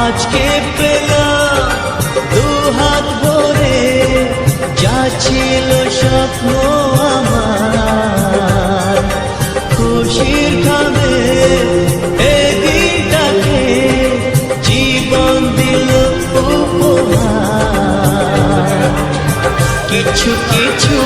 আজকে পেলাম, দু হাত ভরে, যা ছিল স্বপ্ন আমার। খুশির খাবে জীবন দিল উপহার। কিছু কিছু